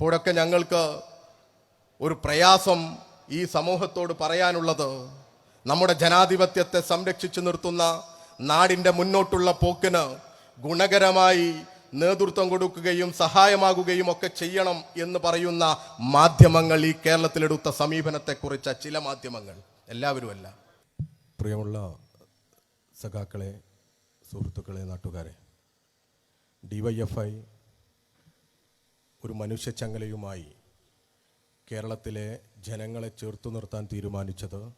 അപ്പോഴൊക്കെ ഞങ്ങൾക്ക് ഒരു പ്രയാസം ഈ സമൂഹത്തോട് പറയാനുള്ളത്. നമ്മുടെ ജനാധിപത്യത്തെ സംരക്ഷിച്ചു നിർത്തുന്ന നാടിന്റെ മുന്നോട്ടുള്ള പോക്കിന് ഗുണകരമായി നേതൃത്വം കൊടുക്കുകയും സഹായമാകുകയും ഒക്കെ ചെയ്യണം എന്ന് പറയുന്ന മാധ്യമങ്ങൾ ഈ കേരളത്തിലെടുത്ത സമീപനത്തെക്കുറിച്ച ചില മാധ്യമങ്ങൾ. എല്ലാവരുമല്ല പ്രിയമുള്ള സഖാക്കളെ സുഹൃത്തുക്കളെ നാട്ടുകാരെ ഡിവൈഎഫ്ഐ ഒരു മനുഷ്യച്ചങ്ങലയുമായി കേരളത്തിലെ ജനങ്ങളെ ചേർത്തു നിർത്താൻ തീരുമാനിച്ചത്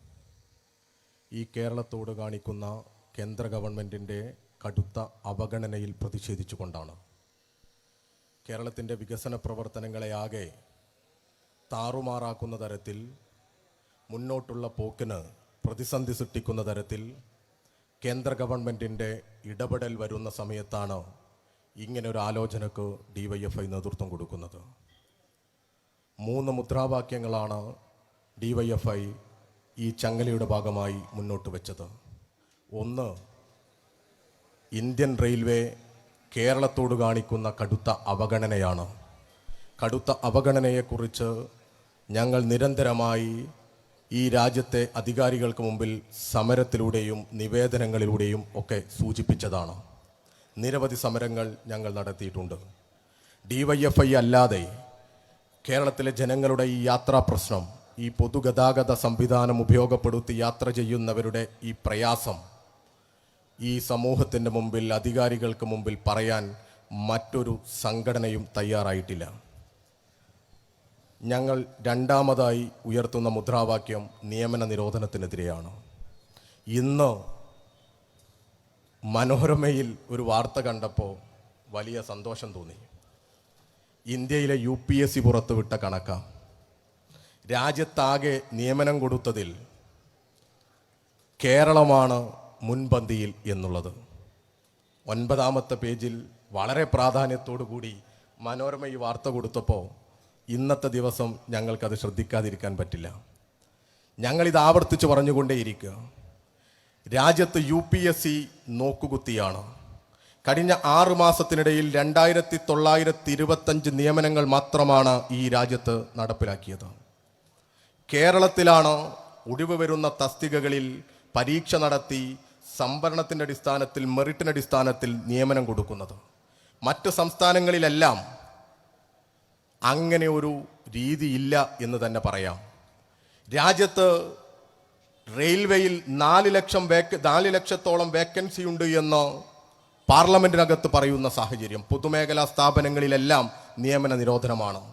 ഈ കേരളത്തോട് കാണിക്കുന്ന കേന്ദ്ര ഗവൺമെന്റിന്റെ കടുത്ത അവഗണനയിൽ പ്രതിഷേധിച്ചുകൊണ്ടാണ്. കേരളത്തിന്റെ വികസന പ്രവർത്തനങ്ങളെ ആകെ താറുമാറാക്കുന്ന തരത്തിൽ മുന്നോട്ടുള്ള പോക്കിന് പ്രതിസന്ധി സൃഷ്ടിക്കുന്ന തരത്തിൽ കേന്ദ്ര ഗവൺമെന്റിന്റെ ഇടപെടൽ വരുന്ന സമയത്താണ് ഇങ്ങനൊരു ആലോചനക്ക് ഡി വൈ എഫ് ഐ നേതൃത്വം കൊടുക്കുന്നത്. മൂന്ന് മുദ്രാവാക്യങ്ങളാണ് ഡി വൈ എഫ് ഐ ഈ ചങ്ങലയുടെ ഭാഗമായി മുന്നോട്ട് വെച്ചത്. ഒന്ന് ഇന്ത്യൻ റെയിൽവേ കേരളത്തോട് കാണിക്കുന്ന കടുത്ത അവഗണനയാണ്. കടുത്ത അവഗണനയെക്കുറിച്ച് ഞങ്ങൾ നിരന്തരമായി ഈ രാജ്യത്തെ അധികാരികൾക്ക് മുമ്പിൽ സമരത്തിലൂടെയും നിവേദനങ്ങളിലൂടെയും ഒക്കെ സൂചിപ്പിച്ചതാണ്. നിരവധി സമരങ്ങൾ ഞങ്ങൾ നടത്തിയിട്ടുണ്ട്. ഡി വൈ എഫ് ഐ അല്ലാതെ കേരളത്തിലെ ജനങ്ങളുടെ ഈ യാത്രാ പ്രശ്നം ഈ പൊതുഗതാഗത സംവിധാനം ഉപയോഗപ്പെടുത്തി യാത്ര ചെയ്യുന്നവരുടെ ഈ പ്രയാസം ഈ സമൂഹത്തിന്റെ മുമ്പിൽ അധികാരികൾക്ക് മുമ്പിൽ പറയാൻ മറ്റൊരു സംഘടനയും തയ്യാറായിട്ടില്ല. ഞങ്ങൾ രണ്ടാമതായി ഉയർത്തുന്ന മുദ്രാവാക്യം നിയമന നിരോധനത്തിനെതിരെയാണ്. ഇന്ന് മനോരമയിൽ ഒരു വാർത്ത കണ്ടപ്പോൾ വലിയ സന്തോഷം തോന്നി. ഇന്ത്യയിലെ യു പി എസ് സി പുറത്തുവിട്ട കണക്കാണ് രാജ്യത്താകെ നിയമനം കൊടുത്തതിൽ കേരളമാണ് മുൻപന്തിയിൽ എന്നുള്ളത്. ഒൻപതാമത്തെ പേജിൽ വളരെ പ്രാധാന്യത്തോടു കൂടി മനോരമ ഈ വാർത്ത കൊടുത്തപ്പോൾ ഇന്നത്തെ ദിവസം ഞങ്ങൾക്കത് ശ്രദ്ധിക്കാതിരിക്കാൻ പറ്റില്ല. ഞങ്ങളിത് ആവർത്തിച്ച് പറഞ്ഞുകൊണ്ടേയിരിക്കുക. രാജ്യത്ത് യു പി എസ് സി നോക്കുകുത്തിയാണ്. കഴിഞ്ഞ ആറ് മാസത്തിനിടയിൽ രണ്ടായിരത്തി തൊള്ളായിരത്തി ഇരുപത്തഞ്ച് നിയമനങ്ങൾ മാത്രമാണ് ഈ രാജ്യത്ത് നടപ്പിലാക്കിയത്. കേരളത്തിലാണ് ഒടിവ് വരുന്ന തസ്തികകളിൽ പരീക്ഷ നടത്തി സംവരണത്തിന്റെ അടിസ്ഥാനത്തിൽ മെറിറ്റിന്റെ അടിസ്ഥാനത്തിൽ നിയമനം കൊടുക്കുന്നത്. മറ്റ് സംസ്ഥാനങ്ങളിലെല്ലാം അങ്ങനെ ഒരു രീതിയില്ല എന്ന് തന്നെ പറയാം. രാജ്യത്ത് റെയിൽവേയിൽ നാല് ലക്ഷം വേക്ക നാല് ലക്ഷത്തോളം വേക്കൻസി ഉണ്ട് എന്ന് പാർലമെന്റിനകത്ത് പറയുന്ന സാഹചര്യം. പൊതുമേഖലാ സ്ഥാപനങ്ങളിലെല്ലാം നിയമന നിരോധനമാണ്.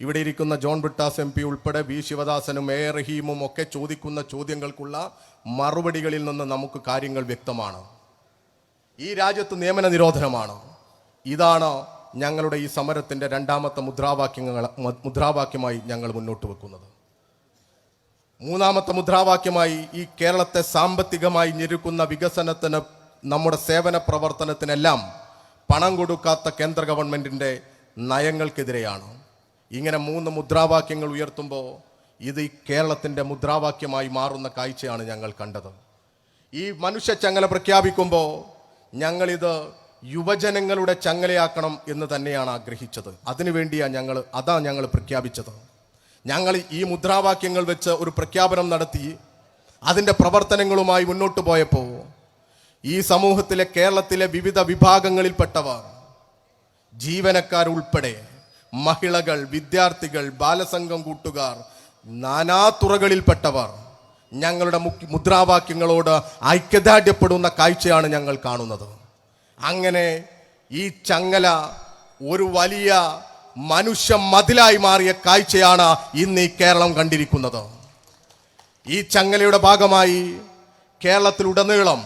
ഇവിടെ ഇരിക്കുന്ന ജോൺ ബ്രിട്ടാസ് എം പി ഉൾപ്പെടെ വി ശിവദാസനും എ റഹീമും ഒക്കെ ചോദിക്കുന്ന ചോദ്യങ്ങൾക്കുള്ള മറുപടികളിൽ നിന്ന് നമുക്ക് കാര്യങ്ങൾ വ്യക്തമാണ്. ഈ രാജ്യത്ത് നിയമന നിരോധനമാണ്. ഇതാണ് ഞങ്ങളുടെ ഈ സമരത്തിന്റെ രണ്ടാമത്തെ മുദ്രാവാക്യങ്ങൾ മുദ്രാവാക്യമായി ഞങ്ങൾ മുന്നോട്ട് വെക്കുന്നത്. മൂന്നാമത്തെ മുദ്രാവാക്യമായി ഈ കേരളത്തെ സാമ്പത്തികമായി ഞെരുക്കുന്ന വികസനത്തിന് നമ്മുടെ സേവന പ്രവർത്തനത്തിനെല്ലാം പണം കൊടുക്കാത്ത കേന്ദ്ര ഗവൺമെന്റിന്റെ നയങ്ങൾക്കെതിരെയാണ്. ഇങ്ങനെ മൂന്ന് മുദ്രാവാക്യങ്ങൾ ഉയർത്തുമ്പോൾ ഇത് ഈ കേരളത്തിന്റെ മുദ്രാവാക്യമായി മാറുന്ന കാഴ്ചയാണ് ഞങ്ങൾ കണ്ടത്. ഈ മനുഷ്യ ചങ്ങല പ്രഖ്യാപിക്കുമ്പോൾ ഞങ്ങളിത് യുവജനങ്ങളുടെ ചങ്ങലയാക്കണം എന്ന് തന്നെയാണ് ആഗ്രഹിച്ചത്. അതിനുവേണ്ടിയാണ് ഞങ്ങൾ അതാ ഞങ്ങൾ പ്രഖ്യാപിച്ചത്. ഞങ്ങൾ ഈ മുദ്രാവാക്യങ്ങൾ വെച്ച് ഒരു പ്രഖ്യാപനം നടത്തി അതിന്റെ പ്രവർത്തനങ്ങളുമായി മുന്നോട്ട് പോയപ്പോൾ ഈ സമൂഹത്തിലെ കേരളത്തിലെ വിവിധ വിഭാഗങ്ങളിൽപ്പെട്ടവർ ജീവനക്കാരുൾപ്പെടെ മഹിളകൾ വിദ്യാർത്ഥികൾ ബാലസംഘം കൂട്ടുകാർ നാനാതുറകളിൽപ്പെട്ടവർ ഞങ്ങളുടെ മുദ്രാവാക്യങ്ങളോട് ഐക്യദാർഢ്യപ്പെടുന്ന കാഴ്ചയാണ് ഞങ്ങൾ കാണുന്നത്. അങ്ങനെ ഈ ചങ്ങല ഒരു വലിയ മനുഷ്യ മതിലായി മാറിയ കാഴ്ചയാണ് ഇന്ന് ഈ കേരളം കണ്ടിരിക്കുന്നത്. ഈ ചങ്ങലയുടെ ഭാഗമായി കേരളത്തിലുടനീളം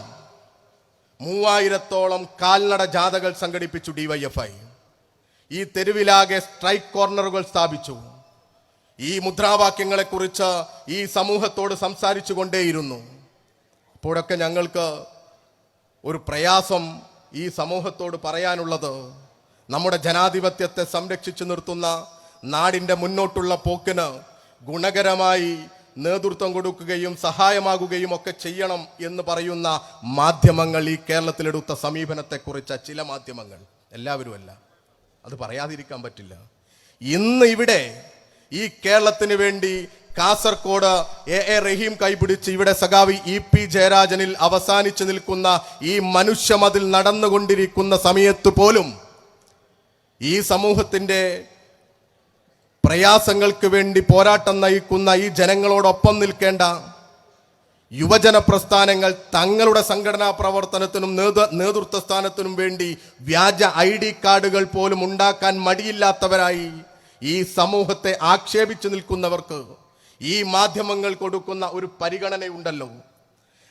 മൂവായിരത്തോളം കാൽനട ജാഥകൾ സംഘടിപ്പിച്ചു ഡിവൈഎഫ്ഐ ഈ തെരുവിലാകെ സ്ട്രൈക്ക് കോർണറുകൾ സ്ഥാപിച്ചു. ഈ മുദ്രാവാക്യങ്ങളെക്കുറിച്ച് ഈ സമൂഹത്തോട് സംസാരിച്ചു കൊണ്ടേയിരുന്നു അപ്പോഴൊക്കെ ഞങ്ങൾക്ക് ഒരു പ്രയാസം ഈ സമൂഹത്തോട് പറയാനുള്ളത് നമ്മുടെ ജനാധിപത്യത്തെ സംരക്ഷിച്ചു നിർത്തുന്ന നാടിന്റെ മുന്നോട്ടുള്ള പോക്കിന് ഗുണകരമായി നേതൃത്വം കൊടുക്കുകയും സഹായമാകുകയും ഒക്കെ ചെയ്യണം എന്ന് പറയുന്ന മാധ്യമങ്ങൾ ഈ കേരളത്തിലെടുത്ത സമീപനത്തെക്കുറിച്ച ചില മാധ്യമങ്ങൾ. എല്ലാവരുമല്ല. അത് പറയാതിരിക്കാൻ പറ്റില്ല. ഇന്ന് ഇവിടെ ഈ കേരളത്തിന് വേണ്ടി കാസർകോട് എ എ റഹീം കൈപിടിച്ച് ഇവിടെ സഖാവി ഇ പി ജയരാജനിൽ അവസാനിച്ചു നിൽക്കുന്ന ഈ മനുഷ്യമതിൽ നടന്നുകൊണ്ടിരിക്കുന്ന സമയത്ത് പോലും ഈ സമൂഹത്തിന്റെ പ്രയാസങ്ങൾക്ക് വേണ്ടി പോരാട്ടം നയിക്കുന്ന ഈ ജനങ്ങളോടൊപ്പം നിൽക്കേണ്ട യുവജന പ്രസ്ഥാനങ്ങൾ തങ്ങളുടെ സംഘടനാ പ്രവർത്തനത്തിനും നേതൃ- നേതൃത്വ സ്ഥാനത്തിനും വേണ്ടി വ്യാജ ഐ ഡി കാർഡുകൾ പോലും ഉണ്ടാക്കാൻ മടിയില്ലാത്തവരായി ഈ സമൂഹത്തെ ആക്ഷേപിച്ചു നിൽക്കുന്നവർക്ക് ഈ മാധ്യമങ്ങൾ കൊടുക്കുന്ന ഒരു പരിഗണനയുണ്ടല്ലോ.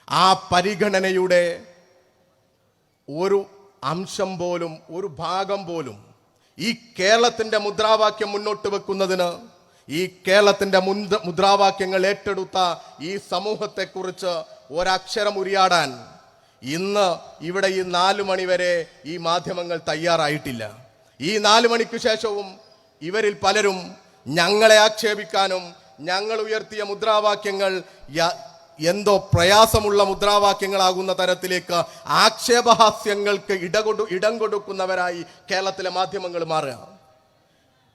ആ പരിഗണനയുടെ ഒരു അംശം പോലും ഒരു ഭാഗം പോലും ഈ കേരളത്തിന്റെ മുദ്രാവാക്യം മുന്നോട്ട് വെക്കുന്നതിന് ഈ കേരളത്തിന്റെ മുന്ത- മുദ്രാവാക്യങ്ങൾ ഏറ്റെടുത്ത ഈ സമൂഹത്തെക്കുറിച്ച് ഒരക്ഷരം ഉരിയാടാൻ ഇന്ന് ഇവിടെ ഈ നാലു മണിവരെ ഈ മാധ്യമങ്ങൾ തയ്യാറായിട്ടില്ല. ഈ നാലു മണിക്ക് ശേഷവും ഇവരിൽ പലരും ഞങ്ങളെ ആക്ഷേപിക്കാനും ഞങ്ങൾ ഉയർത്തിയ മുദ്രാവാക്യങ്ങൾ എന്തോ പ്രയാസമുള്ള മുദ്രാവാക്യങ്ങളാകുന്ന തരത്തിലേക്ക് ആക്ഷേപഹാസ്യങ്ങൾക്ക് ഇടകൊടു ഇടം കൊടുക്കുന്നവരായി കേരളത്തിലെ മാധ്യമങ്ങൾ മാറുക.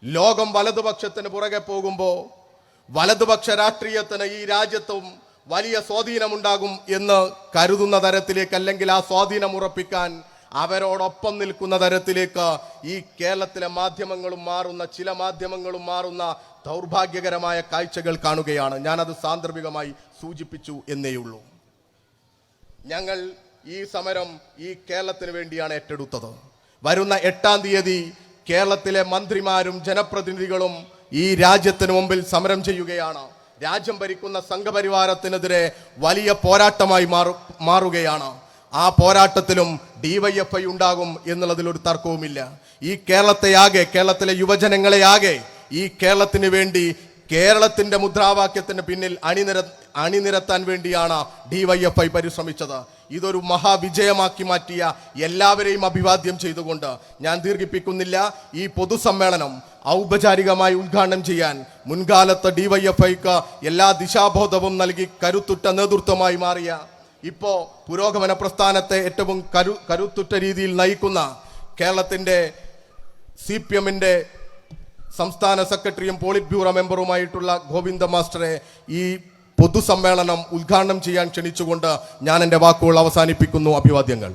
ലോകം വലതുപക്ഷത്തിന് പുറകെ പോകുമ്പോൾ വലതുപക്ഷ രാഷ്ട്രീയത്തിന് ഈ രാജ്യത്തും വലിയ സ്വാധീനമുണ്ടാകും എന്ന് കരുതുന്ന തരത്തിലേക്ക് അല്ലെങ്കിൽ ആ സ്വാധീനം ഉറപ്പിക്കാൻ അവരോടൊപ്പം നിൽക്കുന്ന തരത്തിലേക്ക് ഈ കേരളത്തിലെ മാധ്യമങ്ങളും മാറുന്ന ചില മാധ്യമങ്ങളും മാറുന്ന ദൗർഭാഗ്യകരമായ കാഴ്ചകൾ കാണുകയാണ്. ഞാനത് സാന്ദർഭികമായി സൂചിപ്പിച്ചു എന്നേയുള്ളൂ ഞങ്ങൾ ഈ സമരം ഈ കേരളത്തിന് വേണ്ടിയാണ് ഏറ്റെടുത്തത്. വരുന്ന എട്ടാം തീയതി കേരളത്തിലെ മന്ത്രിമാരും ജനപ്രതിനിധികളും ഈ രാജ്യത്തിന് മുമ്പിൽ സമരം ചെയ്യുകയാണ്. രാജ്യം ഭരിക്കുന്ന സംഘപരിവാരത്തിനെതിരെ വലിയ പോരാട്ടമായി മാറു മാറുകയാണ്. ആ പോരാട്ടത്തിലും ഡിവൈഎഫ്ഐ ഉണ്ടാകും എന്നുള്ളതിൽ ഒരു തർക്കവുമില്ല. ഈ കേരളത്തെയാകെ കേരളത്തിലെ യുവജനങ്ങളെയാകെ ഈ കേരളത്തിന് വേണ്ടി കേരളത്തിന്റെ മുദ്രാവാക്യത്തിന് പിന്നിൽ അണിനിര അണിനിരത്താൻ വേണ്ടിയാണ് ഡിവൈഎഫ്ഐ പരിശ്രമിച്ചത്. ഇതൊരു മഹാവിജയമാക്കി മാറ്റിയ എല്ലാവരെയും അഭിവാദ്യം ചെയ്തുകൊണ്ട് ഞാൻ ദീർഘിപ്പിക്കുന്നില്ല. ഈ പൊതുസമ്മേളനം ഔപചാരികമായി ഉദ്ഘാടനം ചെയ്യാൻ മുൻകാലത്ത് ഡിവൈഎഫ്ഐക്ക് എല്ലാ ദിശാബോധവും നൽകി കരുത്തുറ്റ നേതൃത്വമായി മാറിയ ഇപ്പോൾ പുരോഗമന പ്രസ്ഥാനത്തെ ഏറ്റവും കരു കരുത്തുറ്റ രീതിയിൽ നയിക്കുന്ന കേരളത്തിന്റെ സി പി എമ്മിന്റെ സംസ്ഥാന സെക്രട്ടറിയും പോളിറ്റ് ബ്യൂറോ മെമ്പറുമായിട്ടുള്ള ഗോവിന്ദ മാസ്റ്ററെ ഈ പൊതുസമ്മേളനം ഉദ്ഘാടനം ചെയ്യാൻ ക്ഷണിച്ചുകൊണ്ട് ഞാൻ എന്റെ വാക്കുകൾ അവസാനിപ്പിക്കുന്നു. അഭിവാദ്യങ്ങൾ.